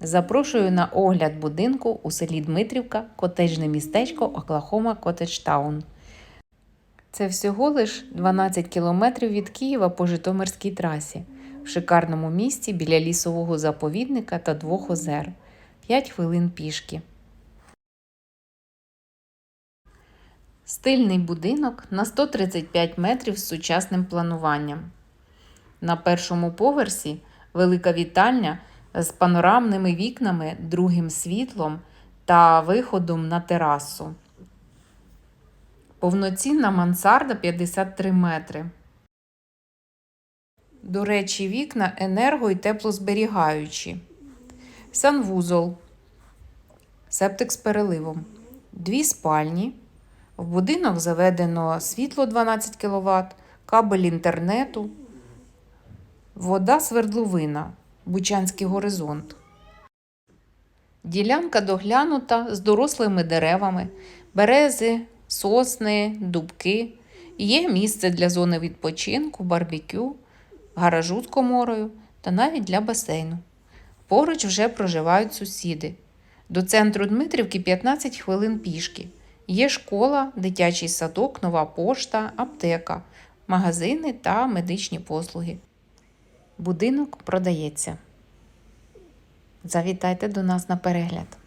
Запрошую на огляд будинку у селі Дмитрівка, котеджне містечко Оклахома Котедж Таун. Це всього лиш 12 кілометрів від Києва по Житомирській трасі, в шикарному місті біля лісового заповідника та двох озер. 5 хвилин пішки. Стильний будинок на 135 метрів з сучасним плануванням. На першому поверсі велика вітальня з панорамними вікнами, другим світлом та виходом на терасу. Повноцінна мансарда 53 метри. До речі, вікна енерго і теплозберігаючі. Санвузол. Септик з переливом. Дві спальні. В будинок заведено світло 12 кВт, кабель інтернету, вода свердловина, Бучанський горизонт. Ділянка доглянута з дорослими деревами, берези, сосни, дубки. Є місце для зони відпочинку, барбекю, гаражу з коморою та навіть для басейну. Поруч вже проживають сусіди. До центру Дмитрівки 15 хвилин пішки. Є школа, дитячий садок, нова пошта, аптека, магазини та медичні послуги. Будинок продається. Завітайте до нас на перегляд.